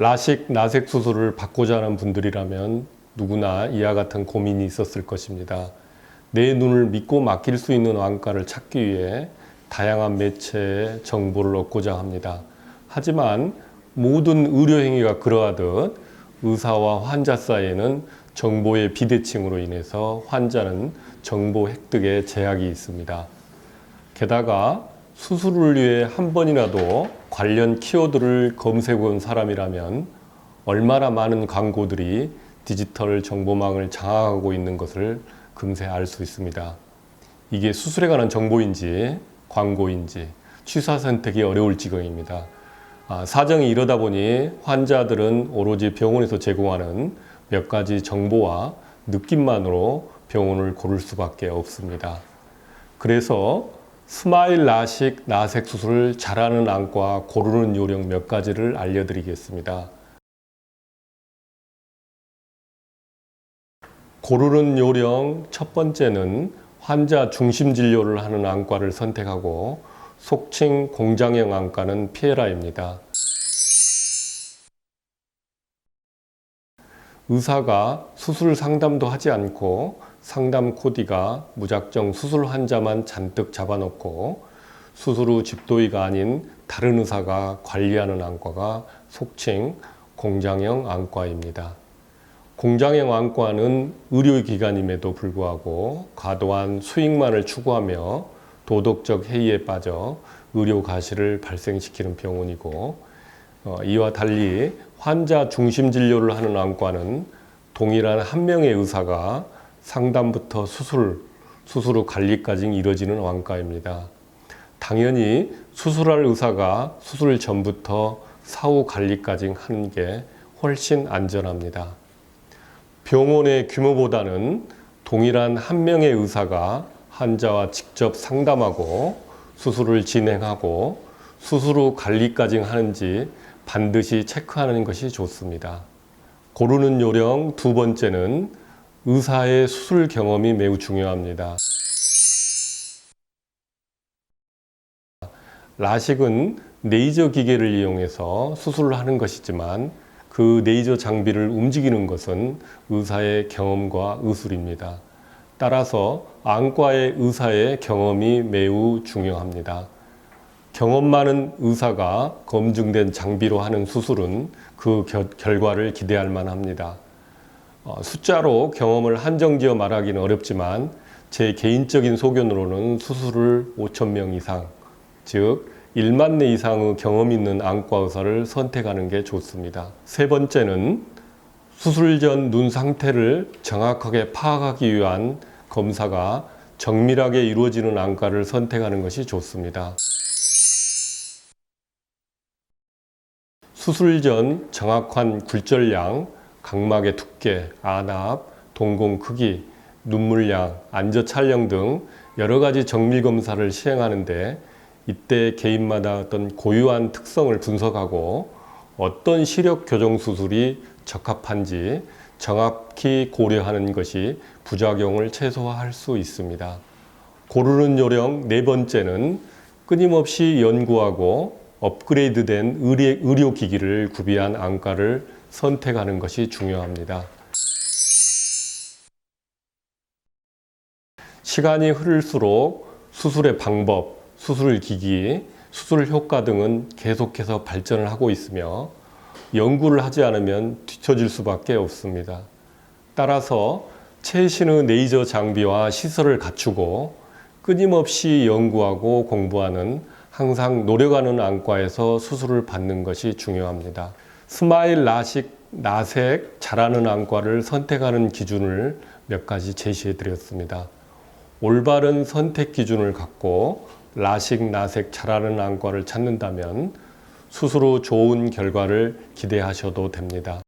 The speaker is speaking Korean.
라식 나색 수술을 받고자 하는 분들이라면 누구나 이와 같은 고민이 있었을 것입니다. 내 눈을 믿고 맡길 수 있는 안과를 찾기 위해 다양한 매체의 정보를 얻고자 합니다. 하지만 모든 의료 행위가 그러하듯 의사와 환자 사이에는 정보의 비대칭으로 인해서 환자는 정보 획득에 제약이 있습니다. 게다가 수술을 위해 한 번이라도 관련 키워드를 검색해 온 사람이라면 얼마나 많은 광고들이 디지털 정보망을 장악하고 있는 것을 금세 알 수 있습니다. 이게 수술에 관한 정보인지 광고인지 취사 선택이 어려울 지경입니다. 아, 사정이 이러다 보니 환자들은 오로지 병원에서 제공하는 몇 가지 정보와 느낌만으로 병원을 고를 수밖에 없습니다. 그래서 스마일 라식 나색 수술을 잘하는 안과 고르는 요령 몇 가지를 알려드리겠습니다. 고르는 요령 첫 번째는 환자 중심 진료를 하는 안과를 선택하고 속칭 공장형 안과는 피해라입니다. 의사가 수술 상담도 하지 않고 상담 코디가 무작정 수술 환자만 잔뜩 잡아놓고 수술 후 집도의가 아닌 다른 의사가 관리하는 안과가 속칭 공장형 안과입니다. 공장형 안과는 의료기관임에도 불구하고 과도한 수익만을 추구하며 도덕적 해이에 빠져 의료 가시를 발생시키는 병원이고 어, 이와 달리 환자 중심 진료를 하는 안과는 동일한 한 명의 의사가 상담부터 수술, 수술 후 관리까지 이뤄지는 안과입니다. 당연히 수술할 의사가 수술 전부터 사후 관리까지 하는 게 훨씬 안전합니다. 병원의 규모보다는 동일한 한 명의 의사가 환자와 직접 상담하고 수술을 진행하고 수술 후 관리까지 하는지 반드시 체크하는 것이 좋습니다. 고르는 요령 두 번째는 의사의 수술 경험이 매우 중요합니다. 라식은 레이저 기계를 이용해서 수술을 하는 것이지만 그 레이저 장비를 움직이는 것은 의사의 경험과 의술입니다. 따라서 안과의 의사의 경험이 매우 중요합니다. 경험 많은 의사가 검증된 장비로 하는 수술은 그 겨- 결과를 기대할 만합니다. 어, 숫자로 경험을 한정지어 말하기는 어렵지만 제 개인적인 소견으로는 수술을 5천 명 이상, 즉 1만 내 이상의 경험 있는 안과 의사를 선택하는 게 좋습니다. 세 번째는 수술 전 눈 상태를 정확하게 파악하기 위한 검사가 정밀하게 이루어지는 안과를 선택하는 것이 좋습니다. 수술 전 정확한 굴절량, 각막의 두께, 안압, 동공 크기, 눈물량, 안저 촬영 등 여러 가지 정밀 검사를 시행하는데 이때 개인마다 어떤 고유한 특성을 분석하고 어떤 시력 교정 수술이 적합한지 정확히 고려하는 것이 부작용을 최소화할 수 있습니다. 고르는 요령 네 번째는 끊임없이 연구하고 업그레이드된 의료, 의료기기를 구비한 안과를 선택하는 것이 중요합니다. 시간이 흐를수록 수술의 방법, 수술 기기, 수술 효과 등은 계속해서 발전을 하고 있으며 연구를 하지 않으면 뒤처질 수밖에 없습니다. 따라서 최신의 레이저 장비와 시설을 갖추고 끊임없이 연구하고 공부하는 항상 노력하는 안과에서 수술을 받는 것이 중요합니다. 스마일 라식 나색 잘하는 안과를 선택하는 기준을 몇 가지 제시해 드렸습니다. 올바른 선택 기준을 갖고 라식 나색 잘하는 안과를 찾는다면 후 좋은 결과를 기대하셔도 됩니다.